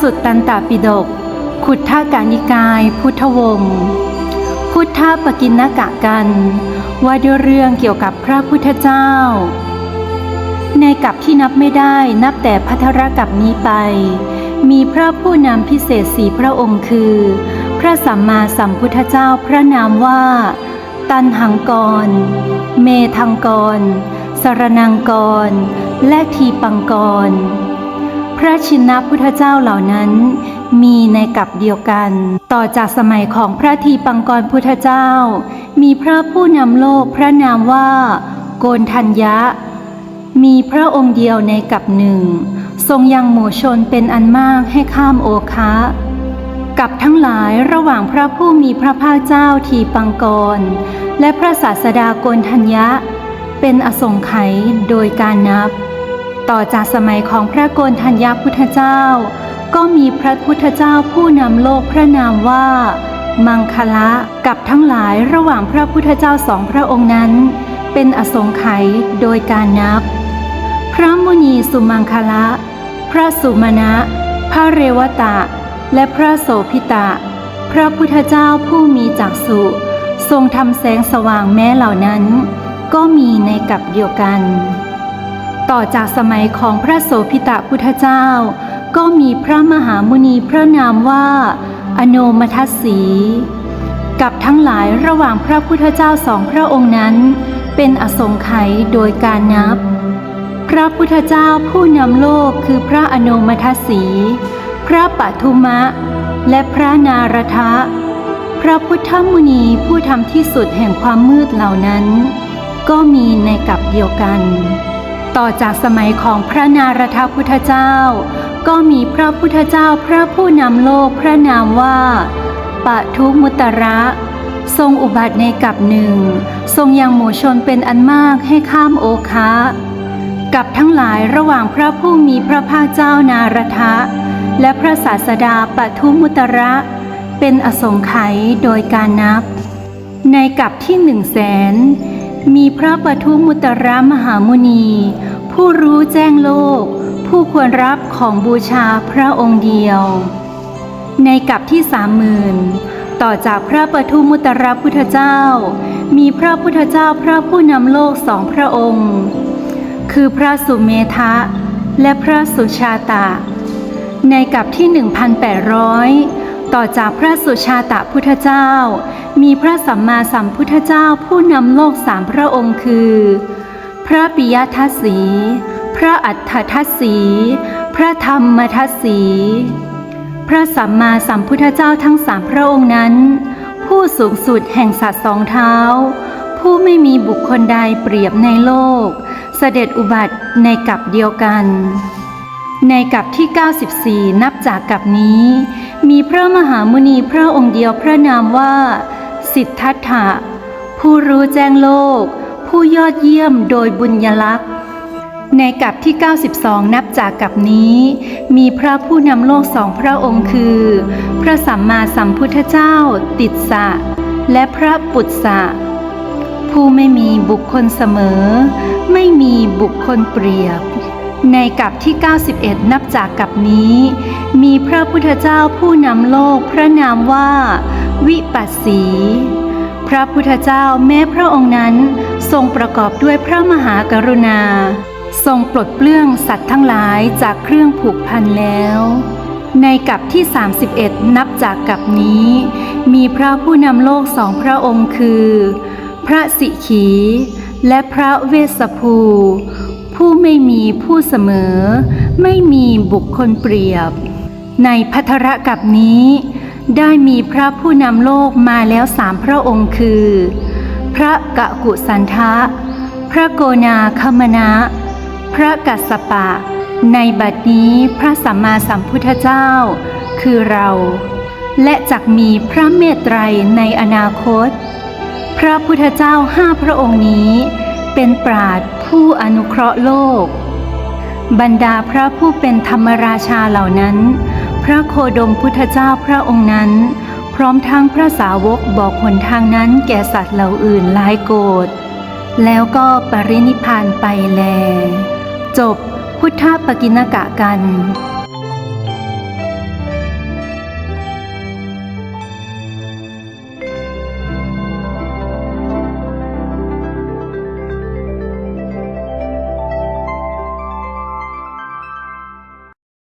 สุตตันตปิฎกขุทธากานิกาย พุทธวงศ์พุทธปกินนกะกัน ว่าด้วยเรื่องเกี่ยวกับพระพุทธเจ้า ในกับที่นับไม่ได้นับแต่พัทรกับนี้ไป มีพระผู้นำพิเศษสีพระองค์คือ พระสัมมาสัมพุทธเจ้าพระนามว่า ตันหังกร เมทังกรสรนังกร และทีปังกร พระชินพุทธเจ้าเหล่านั้นมีในกับเดียวกัน ต่อจากสมัยของพระทีปังกรพุทธเจ้า มีพระผู้นำโลกพระนามว่า โกนทัญญะ มีพระองค์เดียวในกับหนึ่ง ทรงยังหมู่ชนเป็นอันมากให้ข้ามโอคะกับทั้งหลายระหว่างพระผู้มีพระภาคเจ้าทีปังกร และพระศาสดาโกนทัญญะ เป็นอสงไขยโดยการนับ ต่อจากสมัยของพระโกนทัญญาพุทธเจ้า ก็มีพระพุทธเจ้าผู้นำโลกพระนามว่า มังคละกับทั้งหลายระหว่างพระพุทธเจ้าสองพระองค์นั้น เป็นอสงไขยโดยการนับ พระมุนีสุมังคละ พระสุมาณะพระเรวตะ และพระโสพิตะ พระพุทธเจ้าผู้มีจักษุทรงทำแสงสว่างแม้เหล่านั้น ก็มีในกับเดียวกัน ต่อจากสมัยของพระโสพิตะพุทธเจ้า ก็มีพระมหามุนีพระนามว่า อโนมทัสสี กับทั้งหลายระหว่างพระพุทธเจ้าสองพระองค์นั้น เป็นอสงไขยโดยการนับ พระพุทธเจ้าผู้นำโลกคือพระอโนมทัสสี พระปัทุมะ และพระนารทะ พระพุทธมุนีผู้ทำที่สุดแห่งความมืดเหล่านั้น ก็มีในกับเดียวกัน ต่อจากสมัยของพระนารทพุทธเจ้า ก็มีพระพุทธเจ้าพระผู้นำโลกพระนามว่าปะทุมุตระทรงอุบัติในกับหนึ่ง ทรงยังหมู่ชนเป็นอันมากให้ข้ามโอคะกับทั้งหลายระหว่างพระผู้มีพระภาคเจ้านารทะ และพระศาสดาปทุมุตระ เป็นอสงไขยโดยการนับ ในกับที่หนึ่งแสน มีพระปทุมุตระมหามุนี ผู้รู้แจ้งโลก ผู้ควรรับของบูชาพระองค์เดียว ในกับที่สามหมื่นต่อจากพระปทุมุตระพุทธเจ้า มีพระพุทธเจ้าพระผู้นำโลกสองพระองค์ คือพระสุเมธะและพระสุชาตะ ในกับที่1,800 ต่อจากพระสุชาตะพุทธเจ้า มีพระสัมมาสัมพุทธเจ้าผู้นำโลกสามพระองค์คือ พระปิยทัสสี พระอัฏฐทัสสี พระธรรมทัสสี พระสัมมาสัมพุทธเจ้าทั้งสามพระองค์นั้น ผู้สูงสุดแห่งสัตว์สองเท้า ผู้ไม่มีบุคคลใดเปรียบในโลก เสด็จอุบัติในกับเดียวกัน ในกับที่ 94 นับจากกับนี้ มีพระมหามุนีพระองค์เดียวพระนามว่า สิทธัตถะผู้รู้แจ้งโลก ผู้ยอดเยี่ยมโดยบุญยลักษณ์ ในกับที่ 92 นับจากกับนี้ มีพระผู้นำโลกสองพระองค์คือ พระสัมมาสัมพุทธเจ้า ติดสะ และพระปุตสะผู้ไม่มีบุคคลเสมอ ไม่มีบุคคลเปรียบ ในกับที่ 91 นับจากกับนี้ มีพระพุทธเจ้าผู้นำโลกพระนามว่า วิปัสสี พระพุทธเจ้าแม้พระองค์นั้นทรงประกอบด้วยพระมหากรุณา ทรงปลดเปลื้องสัตว์ทั้งหลายจากเครื่องผูกพันแล้ว ในกับที่ 31 นับจากกับนี้ มีพระผู้นำโลกสองพระองค์คือ พระสิขี และพระเวสสภู ผู้ไม่มีผู้เสมอ ไม่มีบุคคลเปรียบ ในพัทรกับนี้ ได้มีพระผู้นำโลกมาแล้วสามพระองค์คือ พระกะกุสันทะ พระโกนาคมณะ พระกัสสปะ ในบัดนี้พระสัมมาสัมพุทธเจ้า คือเรา และจักมีพระเมตไตรในอนาคต พระพุทธเจ้าห้าพระองค์นี้ เป็นปราด ผู้อนุเคราะห์โลก บรรดาพระผู้เป็นธรรมราชาเหล่านั้น พระโคดมพุทธเจ้าพระองค์นั้น พร้อมทั้งพระสาวกบอกหนทางนั้นแก่สัตว์เหล่าอื่นหลายโกรธแล้วก็ปรินิพานไปแล จบพุทธปกินกะกัน